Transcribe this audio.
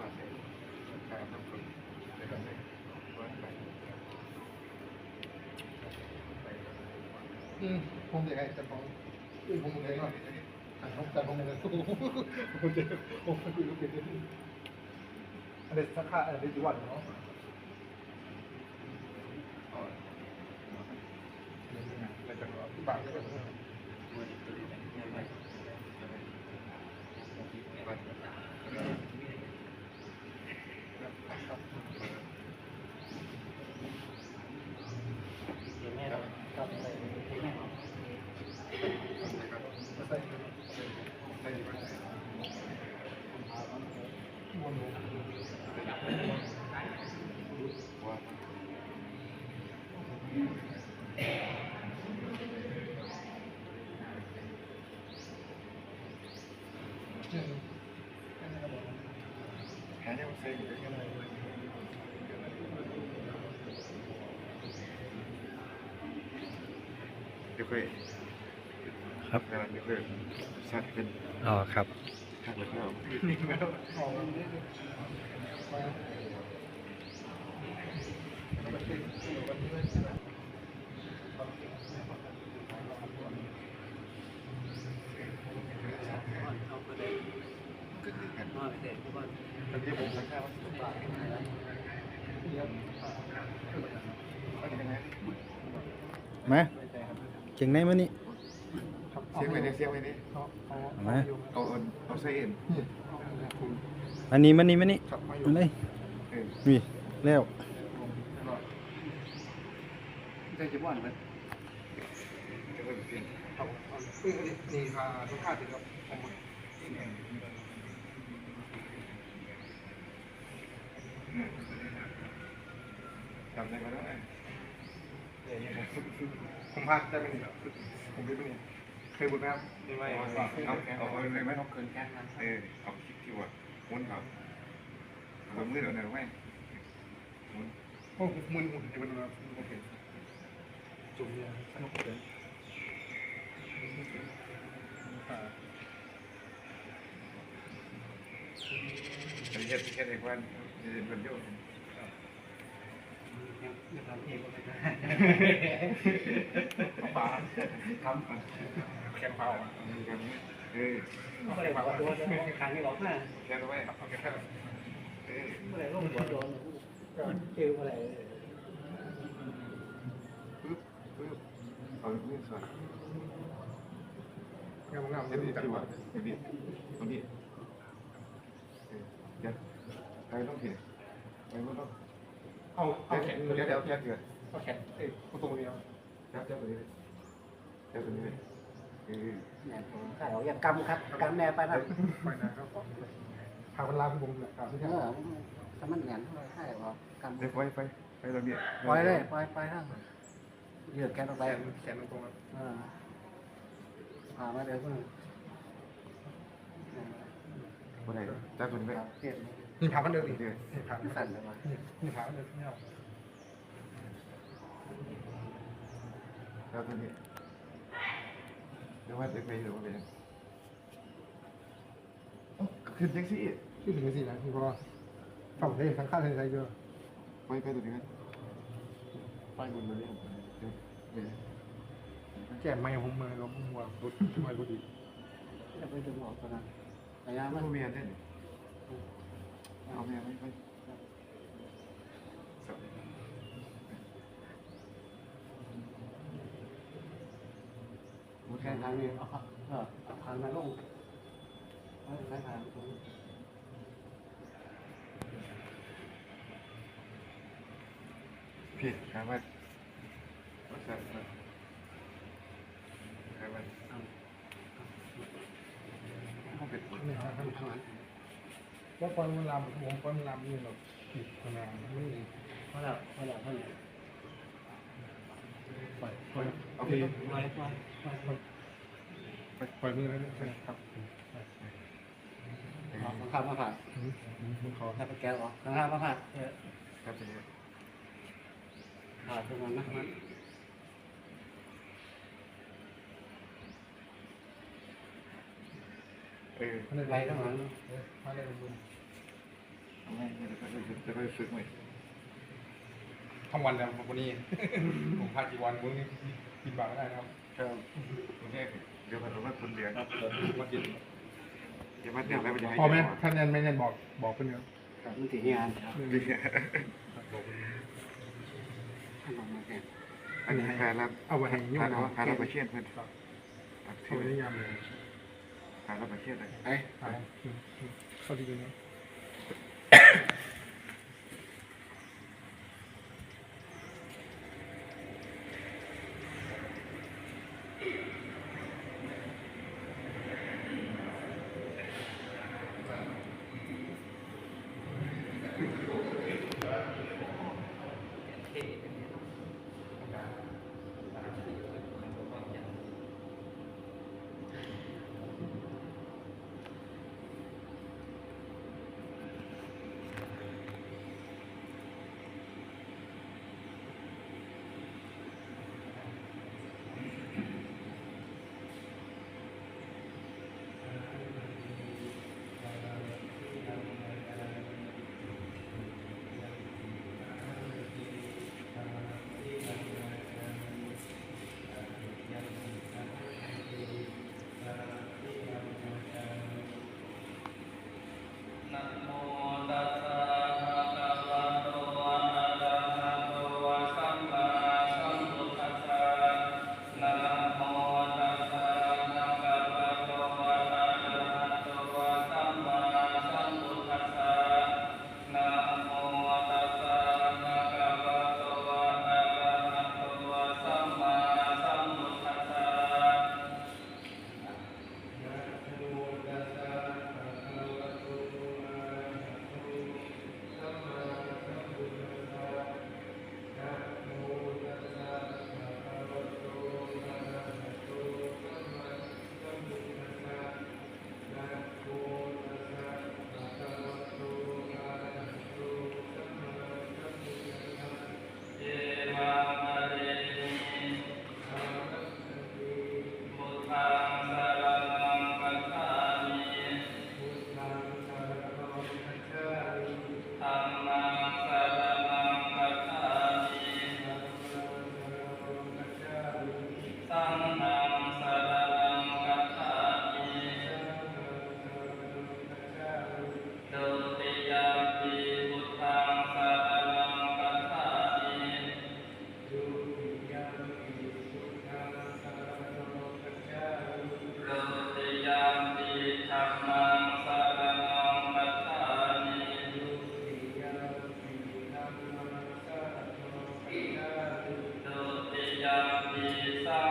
อเสียการทำคนในการได้ร้อนไปอืมผมยังไงจะฟ้องอืมผมยังไงก็อ่านแต่ผมยังไงสู้ผมจะผมจะคุยกับเด็กอันนี้สักค่าอันนี้จีวันเนาะอะไรกันวะบางก็ เนี่ยมันเซ็งอยู่ยังไงเดี๋ยวเคยครับงานเดี๋ยวเคยชัดเป็นอ๋อครับชัดเลยครับก็ คือกันตอนนี้ผมสังเกตว่าสุดท้ายมันยังไงมาเก่งไหนมานี่เสียงไปเนี่ยเสียงไปเนี่ยเขาเขาเอามาเอาเอาเอาใส่เอ็นอันนี้มานี่มานี่ขับมาอยู่มาเลยเออนี่แล้วได้จะบ่อนมันจะเป็นเปลี่ยนครับซึ่งอันนี้นี่ค่ะทุกค่าถึงกับผม จำได้ไหมล่ะผมพลาดได้เป็นแบบผมไม่เป็นเคยบุญครับนี่ไม่เอาเอาเอาเลยไหมเอาเกินแค่นั้นเออเอาคลิปที่ว่าม้วนเขาม้วนมือเดี๋ยวไหนรู้ไหมม้วนโอ้มึนหุ่นจะเป็นแบบโอเคจุ่มเนี่ยสนุกเลยอันนี้เฮ็ดเฮ็ดเองวัน เฮ็ดเป็นโยมปลาทำแค่เปล่าเออไม่ได้บอกว่าโดนทางนี้บอกนะแค่รู้ไหมเอาแค่เออไม่ได้ร่มหัวโดนเจออะไรปึ๊บปึ๊บเอามือสอดงามงามเฮ็ดดีดีจังหวะว่าเฮ็ดดีตรงนี้เออเดี๋ยวไปต้องเห็นไปไม่ต้อง เอาเอาแขนเดี๋ยวเดี๋ยวแค่เกิดเอาแขนเอ้ยตรงนี้ครับจับจับตัวนี้จับตัวนี้เออเนี่ยข้าวอย่างกำครับกำแน่ไปนะไปนะครับพาพลาพี่ผมแหละครับที่เอแค่อถ้ามันเหนียนข้าวบอกกำเดี๋ยวไปไปไปตรงนี้ปล่อยเลยปล่อยปล่อยทั้งยืดแกนออกแขไปนแขนตรงนั้นเออพามาเดี๋ยวคุณคนไหนจับตัวนี้ไหมเปลี่ยน นี่พาพันเดินอีกเดี๋ยวนี่พามสั่นเลยวะนี่นี่พาพันเดินเนี่ยจับตัวนี้เดี๋ยวว่าจะไปหรือว่าไปยังขึ้นแท็กซี่ที่ถึงสี่นะคือเพราะว่าฝั่งนี้ทั้งค่าทั้งใจเยอะไปไปตัวนี้กันไปบนมาเนี่ยเดี๋ยวเดี๋ยวแก่ไม่ผมมือเราหัวรถไม่รถดีจะไปดึงออตอนนั้นระยะมัมันนเมียได้ เอาเมียไปไปสองแค่ทางนี้เออทางนั้นลงเออทางทางพี่หามาว่าจะหามาห้องเป็ด นี่ครับ ทางนั้น แล้ วปล่อยมันลามผมปล่อยมันลามนี่เราผิดขนาดไม่พอแล้วพอแล้วพอแล้วปล่อยปล่อยเอาพี่ปล่อยปล่อยปล่อยปล่อยมือแล้วใช่ครับเอออกข้างมาผ่ามึงเขาถ้าไปแก้วออกข้างมาผ่าครับเป็นไงผ่าตรงนั้นนะมัน เออไม่ได้ไรทั้งหลังเออมาเลยมึงเอาไงเดี๋ยวไปฝึกเดี๋ยวไปฝึกใหม่ทั้งวันแล้ววันนี้ ผมพากี่วันมึงกินบาทไม่ได้นะครับครับโอเคเดี๋ยวผมจะมาคนเดียวมากินเดี๋ยวมาเดี๋ยวอะไรมันจะให้พอไหมถ้าแน่นไม่แน่นบอกบอกเพื่อนครับครับมันถึงงานครับดีอะบอกเพื่อนข้างนอกมาแก่อันนี้แฟนรับเอาไปให้ยุ่งพานะเราพาเราไปเชี่ยนเพื่อนครับตัดเอาที่ไป ได้ยามเลยพาเราไปเชี่ยนเลยไอ้เอาเข้าดีกันน Peace.